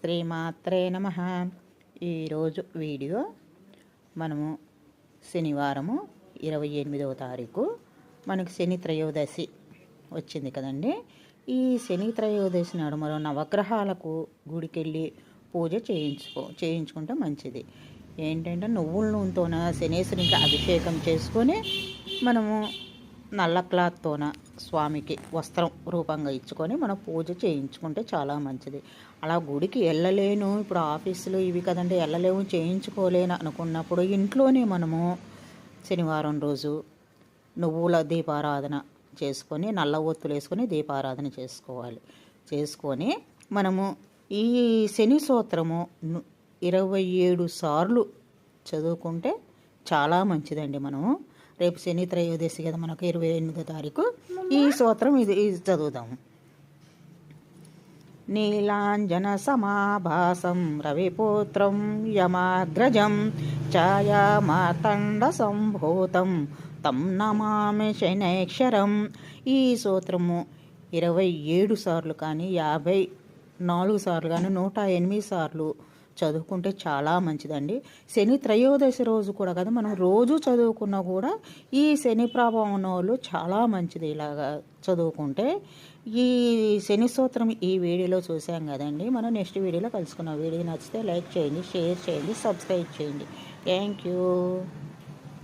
శ్రీమాత్రే నమ. ఈరోజు వీడియో మనము శనివారము ఇరవై ఎనిమిదవ తారీఖు. మనకు శని త్రయోదశి వచ్చింది కదండి. ఈ శని త్రయోదశి నాడు మనం నవగ్రహాలకు గుడికెళ్ళి పూజ చేయించుకో చేయించుకుంటే మంచిది. ఏంటంటే నువ్వుల నూనెతోన శనేశ్వరికి అభిషేకం చేసుకొని మనము నల్ల క్లాత్తోన స్వామికి వస్త్రం రూపంగా ఇచ్చుకొని మనం పూజ చేయించుకుంటే చాలా మంచిది. అలా గుడికి వెళ్ళలేను ఇప్పుడు ఆఫీసులు ఇవి కదండి వెళ్ళలేము చేయించుకోలేను అనుకున్నప్పుడు ఇంట్లోనే మనము శనివారం రోజు నువ్వుల దీపారాధన చేసుకొని నల్ల ఒత్తులు వేసుకొని దీపారాధన చేసుకోవాలి. చేసుకొని మనము ఈ శని సూత్రము ఇరవై ఏడు సార్లు చదువుకుంటే చాలా మంచిదండి మనము. రేపు శని త్రయోదశి కదా మనకు ఇరవై ఎనిమిదో తారీఖు. ఈ సూత్రం ఇది ఇది చదువుదాము. నీలాంజన సమాభాసం రవిపుత్రం యమాగ్రజం ఛాయామాతండ సంభూతం తం నమామి శనైక్షరం. ఈ సూత్రము ఇరవై ఏడు సార్లు కానీ యాభై నాలుగు సార్లు కానీ నూట ఎనిమిది సార్లు చదువుకుంటే చాలా మంచిదండి. శని త్రయోదశి రోజు కూడా కదా మనం రోజు చదువుకున్నా కూడా ఈ శని ప్రభావం ఉన్న వాళ్ళు చాలా మంచిది ఇలాగా చదువుకుంటే. ఈ శని సూత్రం ఈ వీడియోలో చూసాం కదండి. మనం నెక్స్ట్ వీడియోలో కలుసుకున్నాం వీడియో నచ్చితే లైక్ చేయండి షేర్ చేయండి సబ్స్క్రైబ్ చేయండి. Thank you.